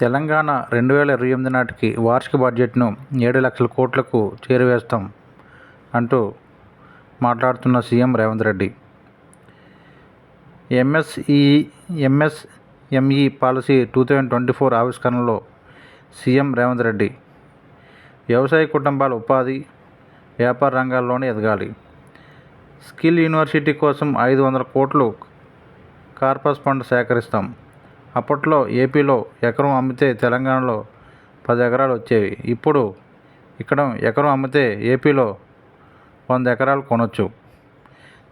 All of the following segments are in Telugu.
తెలంగాణ రెండు వేల ఇరవై ఎనిమిది నాటికి వార్షిక బడ్జెట్ను ఏడు లక్షల కోట్లకు చేరవేస్తాం అంటూ మాట్లాడుతున్న CM Revanth Reddy. MSE MSME policy two thousand twenty four ఆవిష్కరణలో CM Revanth Reddy వ్యవసాయ కుటుంబాల ఉపాధి వ్యాపార రంగాల్లోనే ఎదగాలి. స్కిల్ యూనివర్సిటీ కోసం ఐదు వందల కోట్లు కార్పస్ ఫండ్ సేకరిస్తాం. అప్పట్లో ఏపీలో ఎకరం అమ్మితే తెలంగాణలో పది ఎకరాలు వచ్చేవి. ఇప్పుడు ఇక్కడ ఎకరం అమ్మితే ఏపీలో వంద ఎకరాలు కొనొచ్చు.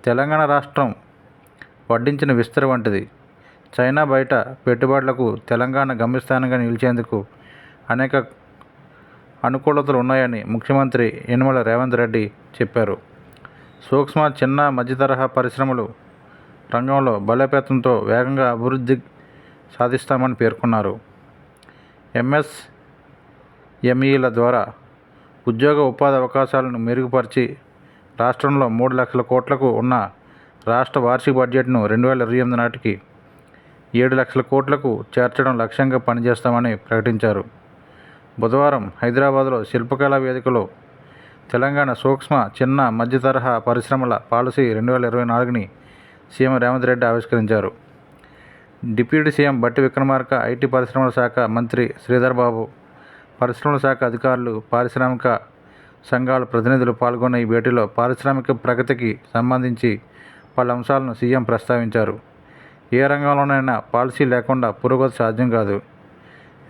తెలంగాణ రాష్ట్రం వడ్డించిన విస్తర వంటిది. చైనా బయట పెట్టుబడులకు తెలంగాణ గమ్యస్థానంగా నిలిచేందుకు అనేక అనుకూలతలు ఉన్నాయని ముఖ్యమంత్రి యనమల రేవంత్ రెడ్డి చెప్పారు. సూక్ష్మ చిన్న మధ్యతరహా పరిశ్రమలు రంగంలో బలోపేతంతో వేగంగా అభివృద్ధి సాధిస్తామని పేర్కొన్నారు. ఎంఎస్ఎంఈల ద్వారా ఉద్యోగ ఉపాధి అవకాశాలను మెరుగుపరిచి రాష్ట్రంలో మూడు లక్షల కోట్లకు ఉన్న రాష్ట్ర వార్షిక బడ్జెట్ను రెండు వేల ఇరవై ఎనిమిది నాటికి ఏడు లక్షల కోట్లకు చేర్చడం లక్ష్యంగా పనిచేస్తామని ప్రకటించారు. బుధవారం హైదరాబాద్లో శిల్పకళా వేదికలో తెలంగాణ సూక్ష్మ చిన్న మధ్య తరహా పరిశ్రమల పాలసీ రెండు వేల ఇరవై నాలుగుని సీఎం రేవంత్ రెడ్డి ఆవిష్కరించారు. డిప్యూటీ సీఎం బట్టి విక్రమార్క ఐటీ పరిశ్రమల శాఖ మంత్రి శ్రీధర్బాబు పరిశ్రమల శాఖ అధికారులు పారిశ్రామిక సంఘాల ప్రతినిధులు పాల్గొన్న ఈ భేటీలో పారిశ్రామిక ప్రగతికి సంబంధించి పలు అంశాలను సీఎం ప్రస్తావించారు. ఏ రంగంలోనైనా పాలసీ లేకుండా పురోగతి సాధ్యం కాదు.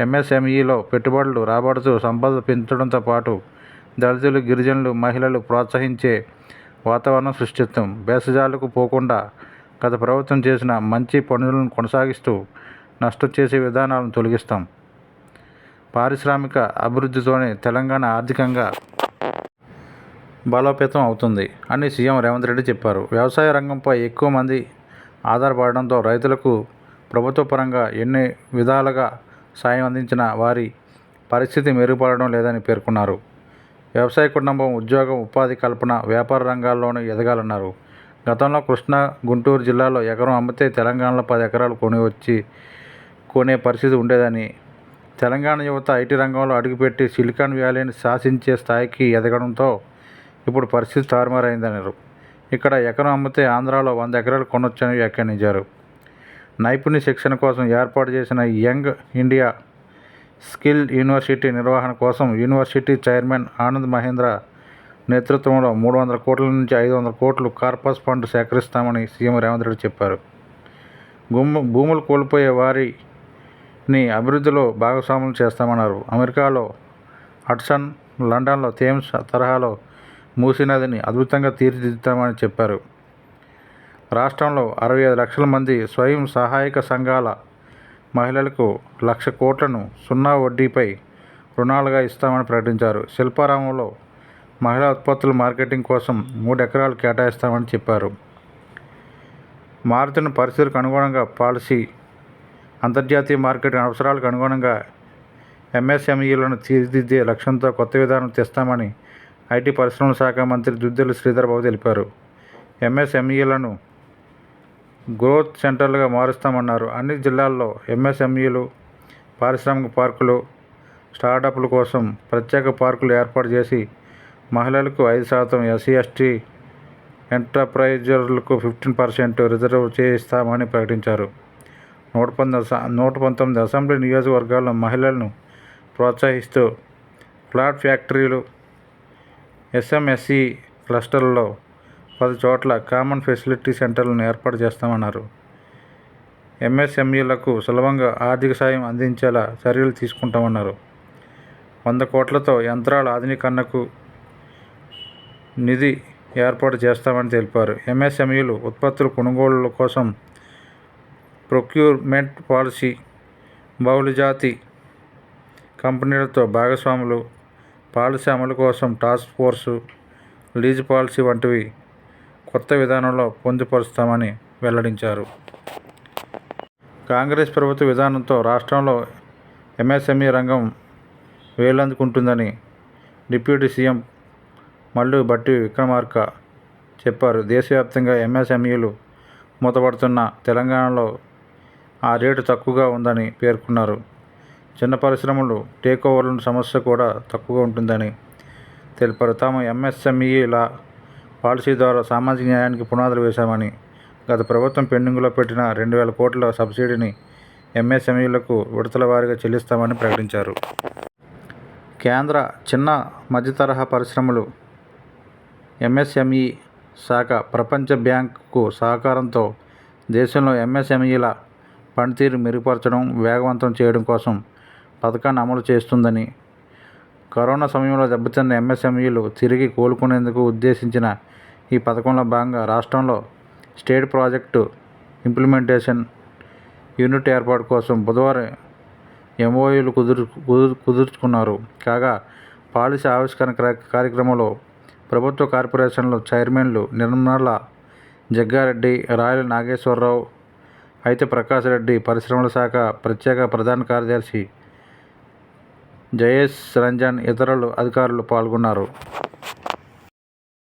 ఎంఎస్ఎంఈలో పెట్టుబడులు రాబడుతూ సంపద పెంచడంతో పాటు దళితులు గిరిజనులు మహిళలు ప్రోత్సహించే వాతావరణం సృష్టిస్తాం బేసజాలకు పోకుండా గత ప్రభుత్వం చేసిన మంచి పనులను కొనసాగిస్తూ నష్టం చేసే విధానాలను తొలగిస్తాం. పారిశ్రామిక అభివృద్ధితోనే తెలంగాణ ఆర్థికంగా బలోపేతం అవుతుంది అని సీఎం రేవంత్ రెడ్డి చెప్పారు. వ్యవసాయ రంగంపై ఎక్కువ మంది ఆధారపడడంతో రైతులకు ప్రభుత్వ పరంగా ఎన్ని విధాలుగా సాయం అందించిన వారి పరిస్థితి మెరుగుపడడం లేదని పేర్కొన్నారు. వ్యవసాయ కుటుంబం ఉద్యోగం ఉపాధి కల్పన వ్యాపార రంగాల్లోనూ ఎదగాలన్నారు. గతంలో కృష్ణా గుంటూరు జిల్లాలో ఎకరం అమ్మితే తెలంగాణలో పది ఎకరాలు కొని వచ్చి కొనే పరిస్థితి ఉండేదని. తెలంగాణ యువత ఐటీ రంగంలో అడుగుపెట్టి సిలికాన్ వ్యాలీని శాసించే స్థాయికి ఎదగడంతో ఇప్పుడు పరిస్థితి తారుమారైందన్నారు. ఇక్కడ ఎకరం అమ్మితే ఆంధ్రాలో వంద ఎకరాలు కొనొచ్చని వ్యాఖ్యానించారు. నైపుణ్య శిక్షణ కోసం ఏర్పాటు చేసిన యంగ్ ఇండియా స్కిల్ యూనివర్సిటీ నిర్వహణ కోసం యూనివర్సిటీ చైర్మన్ ఆనంద్ మహేంద్ర నేతృత్వంలో మూడు వందల కోట్ల నుంచి ఐదు వందల కోట్లు కార్పస్ ఫండ్ సేకరిస్తామని సీఎం రేవంత్ రెడ్డి చెప్పారు. భూము భూములు కోల్పోయే వారిని అభివృద్ధిలో భాగస్వాములు చేస్తామన్నారు. అమెరికాలో హడ్సన్ లండన్లో థేమ్స్ తరహాలో మూసీ నదిని అద్భుతంగా తీర్చిదిద్దుతామని చెప్పారు. రాష్ట్రంలో అరవై ఐదు లక్షల మంది స్వయం సహాయక సంఘాల మహిళలకు లక్ష కోట్లను సున్నా వడ్డీపై రుణాలుగా ఇస్తామని ప్రకటించారు. శిల్పారామంలో మహిళా ఉత్పత్తుల మార్కెటింగ్ కోసం మూడు ఎకరాలు కేటాయిస్తామని చెప్పారు. మారుతున్న పరిస్థితులకు అనుగుణంగా పాలసీ అంతర్జాతీయ మార్కెట్ అవసరాలకు అనుగుణంగా ఎంఎస్ఎంఈలను తీర్చిదిద్దే లక్ష్యంతో కొత్త విధానం తెస్తామని ఐటీ పరిశ్రమల శాఖ మంత్రి దుద్దెల శ్రీధర్ బాబు తెలిపారు. ఎంఎస్ఎంఈలను గ్రోత్ సెంటర్లుగా మారుస్తామన్నారు. అన్ని జిల్లాల్లో ఎంఎస్ఎంఈలు పారిశ్రామిక పార్కులు స్టార్టప్ల కోసం ప్రత్యేక పార్కులు ఏర్పాటు చేసి మహిళలకు ఐదు శాతం ఎస్సీ ఎస్టీ ఎంటర్ప్రైజర్లకు ఫిఫ్టీన్ పర్సెంట్ రిజర్వ్ చేయిస్తామని ప్రకటించారు. నూట పంతొమ్మిది నూట పంతొమ్మిది అసెంబ్లీ నియోజకవర్గాల్లో మహిళలను ప్రోత్సహిస్తూ ఫ్లాట్ ఫ్యాక్టరీలు ఎస్ఎంఎస్సి క్లస్టర్లలో పది చోట్ల కామన్ ఫెసిలిటీ సెంటర్లను ఏర్పాటు చేస్తామన్నారు. ఎంఎస్ఎంఈలకు సులభంగా ఆర్థిక సాయం అందించేలా చర్యలు తీసుకుంటామన్నారు. వంద కోట్లతో యంత్రాల ఆధునీకరణకు నిధి ఏర్పాటు చేస్తామని తెలిపారు. ఎంఎస్ఎంఈలు ఉత్పత్తుల కొనుగోళ్ళ కోసం ప్రొక్యూర్మెంట్ పాలసీ బహుళజాతి కంపెనీలతో భాగస్వాములు పాలసీ అమలు కోసం టాస్క్ ఫోర్సు లీజ్ పాలసీ వంటివి కొత్త విధానంలో పొందుపరుస్తామని వెల్లడించారు. కాంగ్రెస్ ప్రభుత్వ విధానంతో రాష్ట్రంలో ఎంఎస్ఎంఈ రంగం వేలందుకుంటుందని డిప్యూటీ సీఎం మల్లు బట్టి విక్రమార్క చెప్పారు. దేశవ్యాప్తంగా ఎంఎస్ఎంఈలు మూతపడుతున్న తెలంగాణలో ఆ రేటు తక్కువగా ఉందని పేర్కొన్నారు. చిన్న పరిశ్రమలు టేక్ ఓవర్ల సమస్య కూడా తక్కువగా ఉంటుందని తెలిపారు. తాము ఎంఎస్ఎంఈల పాలసీ ద్వారా సామాజిక న్యాయానికి పునాదులు వేశామని గత ప్రభుత్వం పెండింగ్లో పెట్టిన రెండు వేల కోట్ల సబ్సిడీని ఎంఎస్ఎంఈలకు విడతల వారీగా చెల్లిస్తామని ప్రకటించారు. కేంద్ర చిన్న మధ్యతరహా పరిశ్రమలు ఎంఎస్ఎంఈ శాఖ ప్రపంచ బ్యాంకు సహకారంతో దేశంలో ఎంఎస్ఎంఈల పనితీరు మెరుగుపరచడం వేగవంతం చేయడం కోసం పథకాన్ని అమలు చేస్తుందని కరోనా సమయంలో దెబ్బతిన్న ఎంఎస్ఎంఈలు తిరిగి కోలుకునేందుకు ఉద్దేశించిన ఈ పథకంలో భాగంగా రాష్ట్రంలో స్టేట్ ప్రాజెక్టు ఇంప్లిమెంటేషన్ యూనిట్ ఏర్పాటు కోసం బుధవారం ఎంఓయూలు కుదురు కుదుర్చుకున్నారు. కాగా పాలసీ ఆవిష్కరణ కార్య- కార్యక్రమంలో ప్రభుత్వ కార్పొరేషన్ల చైర్మన్లు నిర్మల జగ్గారెడ్డి రాయల నాగేశ్వరరావు అయితే ప్రకాష్ రెడ్డి పరిశ్రమల శాఖ ప్రత్యేక ప్రధాన కార్యదర్శి జయేష్ రంజన్ ఇతరులు అధికారులు పాల్గొన్నారు.